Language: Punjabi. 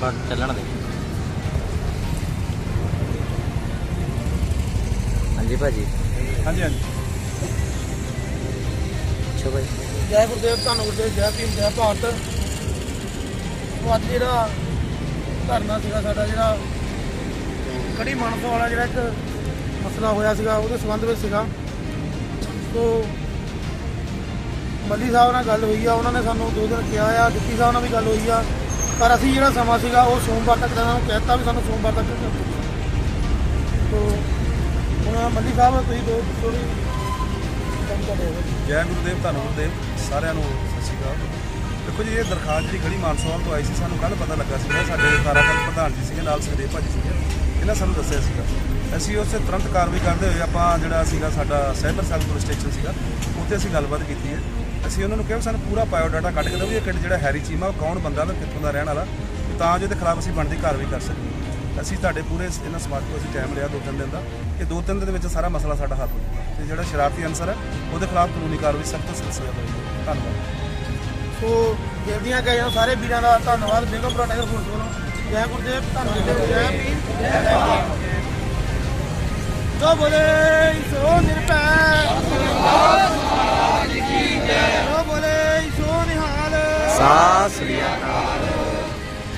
ਬਸ ਚੱਲਣ ਦੇ। ਹਾਂਜੀ ਭਾਜੀ। ਹਾਂਜੀ ਹਾਂਜੀ। ਅੱਛਾ ਭਾਈ। ਜੈ ਗੁਰਦੇਵ ਧੰਨ ਗੁਰਦੇਵ ਜੈ ਭੀਮ ਜੈ ਭਾਰਤ। ਉਹ ਅੱਜ ਜਿਹੜਾ ਧਰਨਾ ਸੀਗਾ ਸਾਡਾ ਜਿਹੜਾ ਕੜੀ ਮਾਨਸਾ ਵਾਲਾ ਜਿਹੜਾ ਇੱਕ ਮਸਲਾ ਹੋਇਆ ਸੀਗਾ ਉਹਦੇ ਸੰਬੰਧ ਵਿੱਚ ਸੀਗਾ। ਸੋ ਮੱਲੀ ਸਾਹਿਬ ਨਾਲ ਗੱਲ ਹੋਈ ਆ ਉਹਨਾਂ ਨੇ ਸਾਨੂੰ ਦੋ ਦਿਨ ਕਿਹਾ ਆ ਡਿਪਟੀ ਸਾਹਿਬ ਨਾਲ ਵੀ ਗੱਲ ਹੋਈ ਆ। ਪਰ ਅਸੀਂ ਜਿਹੜਾ ਸਮਾਂ ਸੀਗਾ ਉਹ ਸੋਮਵਾਰ ਤੱਕ ਦਾ ਉਹਨਾਂ ਨੂੰ ਕਹਿਤਾ ਵੀ ਸਾਨੂੰ ਸੋਮਵਾਰ ਤੱਕ ਤੋ ਹੁਣ ਮੱਲੀ ਸਾਹਿਬ, ਤੁਸੀਂ ਦੋ ਥੋੜੀ ਕੰਮ ਕਰ ਰਹੇ ਹੋ। ਜੈ ਗੁਰਦੇਵ, ਧੰਨ ਗੁਰਦੇਵ, ਸਾਰਿਆਂ ਨੂੰ ਸਤਿ ਸ਼੍ਰੀ ਅਕਾਲ। ਦੇਖੋ ਜੀ, ਇਹ ਦਰਖਾਸਤ ਜਿਹੜੀ ਗੜੀ ਮਾਨਸਵਾਲ ਤੋਂ ਆਈ ਸੀ, ਸਾਨੂੰ ਕੱਲ ਪਤਾ ਲੱਗਾ ਸੀਗਾ, ਸਾਡੇ ਕਾਰਾਕਲ ਪ੍ਰਧਾਨ ਜੀ ਸੀਗੇ, ਨਾਲ ਸੁਖਦੇਵ ਭਾਜੀ ਸੀਗੇ, ਇਹਨਾਂ ਸਾਨੂੰ ਦੱਸਿਆ ਸੀਗਾ। ਅਸੀਂ ਉਸੇ ਤੁਰੰਤ ਕਾਰਵਾਈ ਕਰਦੇ ਹੋਏ ਆਪਾਂ ਜਿਹੜਾ ਸੀਗਾ ਸਾਡਾ ਸਾਈਬਰ ਸੈੱਲ ਪੁਲਿਸ ਸਟੇਸ਼ਨ ਸੀਗਾ, ਉੱਥੇ ਅਸੀਂ ਗੱਲਬਾਤ ਕੀਤੀ ਹੈ। ਅਸੀਂ ਉਹਨਾਂ ਨੂੰ ਕਿਹਾ ਵੀ ਸਾਨੂੰ ਪੂਰਾ ਬਾਇਓ ਡਾਟਾ ਕੱਢ ਕੇ ਦਿਓ ਵੀ ਇਹ ਕਿਹੜਾ ਜਿਹੜਾ ਹੈਰੀ ਚੀਮਾ ਉਹ ਕੌਣ ਬੰਦਾ ਵਾ ਕਿੱਥੋਂ ਦਾ ਰਹਿਣ ਵਾਲਾ ਤਾਂ ਜੋ ਇਹਦੇ ਖਿਲਾਫ ਅਸੀਂ ਬਣਦੀ ਕਾਰਵਾਈ ਕਰ ਸਕੀਏ। ਅਸੀਂ ਤੁਹਾਡੇ ਪੂਰੇ ਇਹਨਾਂ ਸਮਾਜ ਤੋਂ ਅਸੀਂ ਟਾਈਮ ਲਿਆ ਦੋ ਤਿੰਨ ਦਿਨ ਦਾ। ਇਹ ਦੋ ਤਿੰਨ ਦਿਨ ਦੇ ਵਿੱਚ ਸਾਰਾ ਮਸਲਾ ਸਾਡਾ ਹੱਲ ਹੋ ਜਾਊਗਾ। ਤੇ ਜਿਹੜਾ ਸ਼ਰਾਰਤੀ ਅਨਸਰ ਹੈ ਉਹਦੇ ਖਿਲਾਫ ਕਾਨੂੰਨੀ ਕਾਰਵਾਈ ਸਖਤ ਤੋਂ ਸਖਤ ਹੋਵੇਗੀ ਧੰਨਵਾਦ। ਸੋ ਕਹੇ ਜਾਣ ਸਾਰੇ ਵੀਰਾਂ ਦਾ ਧੰਨਵਾਦ। ਬੇਗਮ ਪ੍ਰੋਟੈਕਟਰ ਫੋਰਸ ਵੱਲੋਂ। ਜੈ ਗੁਰਦੇਵ ਧੰਨਵਾਦ। ਜੈ ਪੀਰ ਜੈ ਭਾਰਤ। ਜੋ ਬੋਲੇ ਸੋ ਨਿਰਭੈ ਸਤਿ ਸ੍ਰੀ ਅਕਾਲ